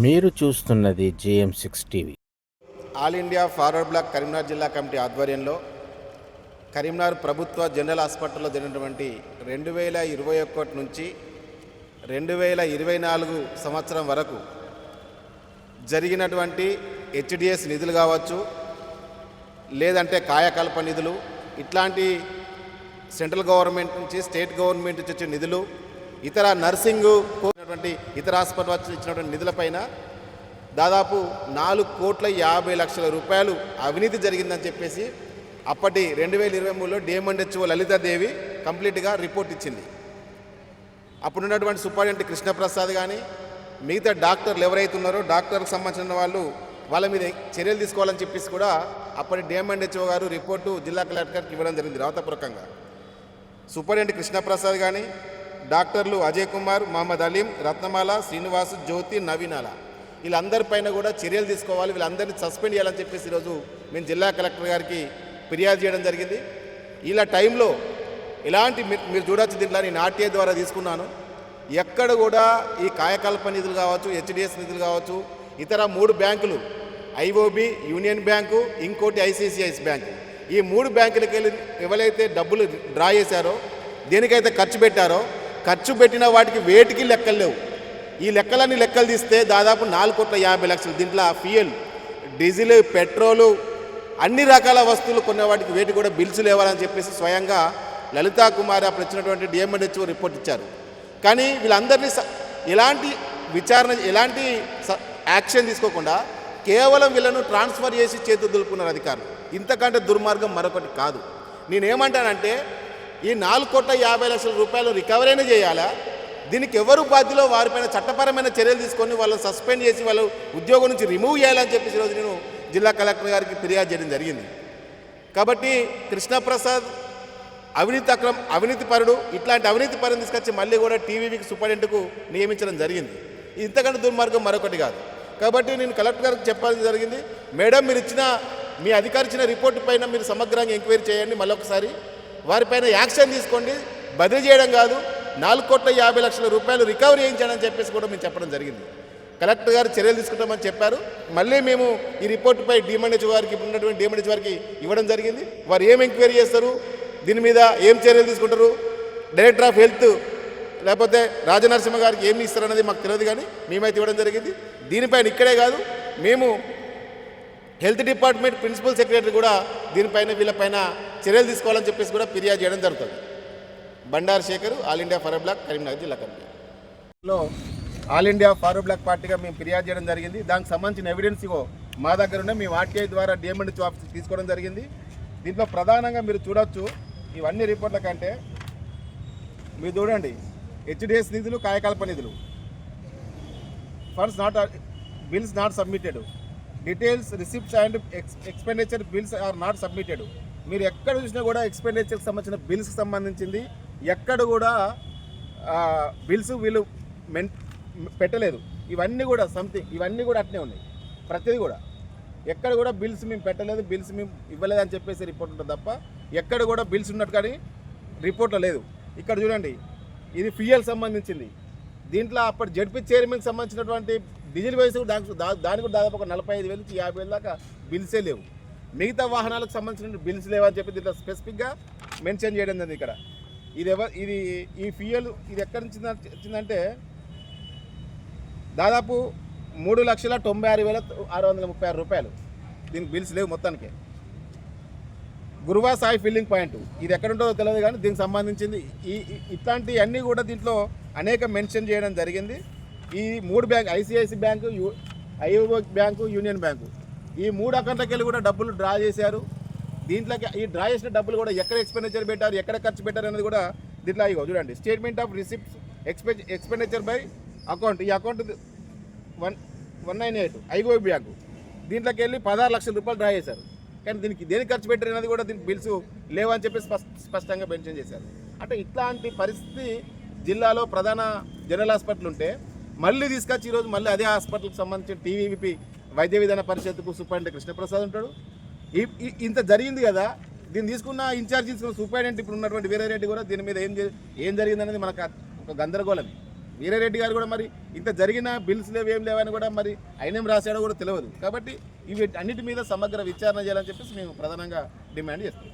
మీరు చూస్తున్నది JM six TV. All India forward block Karimnagar జిల్లా కమిటీ ఆధ్వర్యంలో కరీంనగర్ ప్రభుత్వ జనరల్ హాస్పిటల్లో జరిగినటువంటి రెండు వేల ఇరవై ఒకటి నుంచి రెండు వేల ఇరవై నాలుగు సంవత్సరం వరకు జరిగినటువంటి హెచ్డిఎస్ నిధులు కావచ్చు లేదంటే కాయకల్ప నిధులు ఇట్లాంటి సెంట్రల్ గవర్నమెంట్ నుంచి స్టేట్ గవర్నమెంట్ నుంచి వచ్చే నిధులు ఇతర నర్సింగ్ ఇచ్చినటువంటి ఇతర హాస్పిటల్ ఇచ్చినటువంటి నిధులపైన దాదాపు నాలుగు కోట్ల యాభై లక్షల రూపాయలు అవినీతి జరిగిందని చెప్పేసి అప్పటి రెండు వేల ఇరవై మూడులో డిఎంఎండ్హెచ్ఓ లలితాదేవి కంప్లీట్గా రిపోర్ట్ ఇచ్చింది. అప్పుడున్నటువంటి సూపరింటెండెంట్ కృష్ణప్రసాద్ కానీ మిగతా డాక్టర్లు ఎవరైతే ఉన్నారో డాక్టర్లకు సంబంధించిన వాళ్ళు వాళ్ళ మీద చర్యలు తీసుకోవాలని చెప్పేసి కూడా అప్పటి డిఎంఎండ్హెచ్ఓ గారు రిపోర్టు జిల్లా కలెక్టర్కి ఇవ్వడం జరిగింది రాతపూర్వకంగా. సూపరింటెండెంట్ కృష్ణప్రసాద్ కానీ డాక్టర్లు అజయ్ కుమార్ మహమ్మద్ అలీం రత్నమాల శ్రీనివాస్ జ్యోతి నవీనాల. వీళ్ళందరిపైన కూడా చర్యలు తీసుకోవాలి. వీళ్ళందరినీ సస్పెండ్ చేయాలని చెప్పేసి ఈరోజు మేము జిల్లా కలెక్టర్ గారికి ఫిర్యాదు చేయడం జరిగింది. ఇలా టైంలో ఇలాంటి మీరు మీరు చూడొచ్చు దీంట్లో నేను ఆర్టీఐ ద్వారా తీసుకున్నాను. ఎక్కడ కూడా ఈ కాయకల్ప నిధులు కావచ్చు హెచ్డిఎస్ నిధులు కావచ్చు ఇతర మూడు బ్యాంకులు ఐఓబి యూనియన్ బ్యాంకు ఇంకోటి ఐసిసిఐస్ బ్యాంక్. ఈ మూడు బ్యాంకులకి వెళ్ళి ఎవరైతే డబ్బులు డ్రా చేశారో దేనికైతే ఖర్చు పెట్టారో ఖర్చు పెట్టిన వాటికి వేటికి లెక్కలు లేవు. ఈ లెక్కలన్నీ లెక్కలు తీస్తే దాదాపు నాలుగు కోట్ల యాభై లక్షలు. దీంట్లో ఫ్యూయల్ డీజిల్ పెట్రోలు అన్ని రకాల వస్తువులు కొన్న వాటికి వేటి కూడా బిల్స్ లేవాలని చెప్పేసి స్వయంగా లలితా కుమార్ అప్పుడు ఇచ్చినటువంటి డిఎంఎన్హెచ్ఓ రిపోర్ట్ ఇచ్చారు. కానీ వీళ్ళందరినీ స- ఎలాంటి విచారణ ఎలాంటి స- యాక్షన్ తీసుకోకుండా కేవలం వీళ్ళను ట్రాన్స్ఫర్ చేసి చేతులు దులుపుకున్నారు అధికారులు. ఇంతకంటే దుర్మార్గం మరొకటి కాదు. నేనేమంటానంటే ఈ నాలుగు కోట్ల యాభై లక్షల రూపాయలు రికవరీనే చేయాలా? దీనికి ఎవరు బాధ్యులో వారిపైన చట్టపరమైన చర్యలు తీసుకొని వాళ్ళని సస్పెండ్ చేసి వాళ్ళు ఉద్యోగం నుంచి రిమూవ్ చేయాలని చెప్పేసి ఈరోజు నేను జిల్లా కలెక్టర్ గారికి ఫిర్యాదు చేయడం జరిగింది. కాబట్టి కృష్ణప్రసాద్ అవినీతి అక్రమ అవినీతి పరుడు ఇట్లాంటి అవినీతి పరుని తీసుకొచ్చి మళ్ళీ కూడా టీవీకి సూపరింటెంట్కు నియమించడం జరిగింది. ఇంతకంటే దుర్మార్గం మరొకటి కాదు. కాబట్టి నేను కలెక్టర్ గారికి చెప్పాల్సి జరిగింది. మేడం మీరు ఇచ్చిన మీ అధికారి ఇచ్చిన రిపోర్ట్ పైన మీరు సమగ్రంగా ఎంక్వైరీ చేయండి మళ్ళొకసారి. వారిపైన యాక్షన్ తీసుకోండి. బదిలీ చేయడం కాదు. నాలుగు కోట్ల యాభై లక్షల రూపాయలు రికవరీ చేయించాలని చెప్పేసి కూడా మేము చెప్పడం జరిగింది. కలెక్టర్ గారు చర్యలు తీసుకుంటామని చెప్పారు. మళ్ళీ మేము ఈ రిపోర్టుపై డిఎంఎన్హెచ్ వారికి ఉన్నటువంటి డిఎంఎన్హెచ్ వారికి ఇవ్వడం జరిగింది. వారు ఏం ఎంక్వైరీ చేస్తారు? దీని మీద ఏం చర్యలు తీసుకుంటారు? డైరెక్టర్ ఆఫ్ హెల్త్ లేకపోతే రాజనరసింహ గారికి ఏమి ఇస్తారన్నది మాకు తెలియదు కానీ మేమైతే ఇవ్వడం జరిగింది. దీనిపైన ఇక్కడే కాదు మేము హెల్త్ డిపార్ట్మెంట్ ప్రిన్సిపల్ సెక్రటరీ కూడా దీనిపైన వీళ్ళపైన చర్యలు తీసుకోవాలని చెప్పేసి కూడా ఫిర్యాదు చేయడం జరుగుతుంది. Bandaru Shekhar all India forward block Karimnagar జిల్లా ఆల్ ఇండియా ఫార్వర్డ్ బ్లాక్ పార్టీగా మేము ఫిర్యాదు చేయడం జరిగింది. దానికి సంబంధించిన ఎవిడెన్స్ మా దగ్గర ఉన్న మేము ఆర్టీఐ ద్వారా డిఎంఎండ్ ఆఫీస్ తీసుకోవడం జరిగింది. దీంట్లో ప్రధానంగా మీరు చూడొచ్చు ఇవన్నీ రిపోర్ట్ల కంటే మీరు చూడండి హెచ్డిఎస్ నిధులు కాయకల్ప నిధులు. Funds not bills not submitted details receipts and ex expenditure bills are not submitted మీరు ఎక్కడ చూసినా కూడా ఎక్స్పెండిచర్కి సంబంధించిన బిల్స్కి సంబంధించింది. ఎక్కడ కూడా బిల్స్ వీళ్ళు మెన్ పెట్టలేదు. ఇవన్నీ కూడా సంథింగ్ ఇవన్నీ కూడా అట్నే ఉన్నాయి. ప్రతిదీ కూడా. ఎక్కడ కూడా బిల్స్ మేము పెట్టలేదు బిల్స్ మేము ఇవ్వలేదు అని చెప్పేసి రిపోర్ట్ ఉంటుంది తప్ప ఎక్కడ కూడా బిల్స్ ఉన్నట్టు కానీ రిపోర్ట్లో లేదు. ఇక్కడ చూడండి ఇది ఫియల్ సంబంధించింది. దీంట్లో అప్పటి జడ్పీ చైర్మన్కి సంబంధించినటువంటి డీజిల్ వయసు దానికి దా- దానికి కూడా దాదాపు ఒక నలభై ఐదు వేల నుంచి యాభై వేల దాకా బిల్సే లేవు. మిగతా వాహనాలకు సంబంధించిన బిల్స్ లేవని చెప్పి దీంట్లో స్పెసిఫిక్గా మెన్షన్ చేయడం జరిగింది ఇక్కడ. ఇది ఎవ ఇది ఈ ఫియల్ ఇది ఎక్కడి నుంచి వచ్చిందంటే దాదాపు మూడు లక్షల తొంభై ఆరు వేల ఆరు వందల ముప్పై ఆరు రూపాయలు. దీనికి బిల్స్ లేవు మొత్తానికి. గురువా సాయి ఫిల్లింగ్ పాయింట్. ఇది ఎక్కడ ఉంటుందో తెలియదు కానీ దీనికి సంబంధించింది ఈ ఇట్లాంటివి ఇట్లాంటి అన్నీ కూడా దీంట్లో అనేక మెన్షన్ చేయడం జరిగింది. ఈ మూడు bank ICIC bank U IO bank union bank. ఈ మూడు అకౌంట్లకెళ్ళి కూడా డబ్బులు డ్రా చేశారు. దీంట్లోకి ఈ డ్రా చేసిన డబ్బులు కూడా ఎక్కడ ఎక్స్పెండిచర్ పెట్టారు ఎక్కడ ఖర్చు పెట్టారు అనేది కూడా దీంట్లో ఇగో చూడండి. Statement of receipts expe expenditure by account ఈ account one one nine eight I go bank. దీంట్లోకి వెళ్ళి పదహారు లక్షల రూపాయలు డ్రా చేశారు. కానీ దీనికి దేని ఖర్చు పెట్టారు అనేది కూడా దీనికి బిల్స్ లేవని చెప్పి స్పష్ట స్పష్టంగా మెన్షన్ చేశారు. అంటే ఇట్లాంటి పరిస్థితి జిల్లాలో ప్రధాన జనరల్ హాస్పిటల్ ఉంటే మళ్ళీ తీసుకొచ్చి ఈరోజు మళ్ళీ అదే హాస్పిటల్కి సంబంధించిన టీవీపీ వైద్య విధాన పరిషత్కు సూపరింటెండెంట్ కృష్ణప్రసాద్ ఉంటాడు. ఇంత జరిగింది కదా దీన్ని తీసుకున్న ఇన్ఛార్జ్ తీసుకున్న సూపరింటెండెంట్ ఇప్పుడు ఉన్నటువంటి వీరారెడ్డి కూడా దీని మీద ఏం ఏం జరిగిందనేది మనకు ఒక గందరగోళం వీరారెడ్డి గారు కూడా మరి ఇంత జరిగిన బిల్స్ లేవు ఏం లేవని కూడా మరి ఆయనేం రాశాడో కూడా తెలియదు. కాబట్టి ఇవి అన్నిటి మీద సమగ్ర విచారణ చేయాలని చెప్పేసి మేము ప్రధానంగా డిమాండ్ చేస్తాం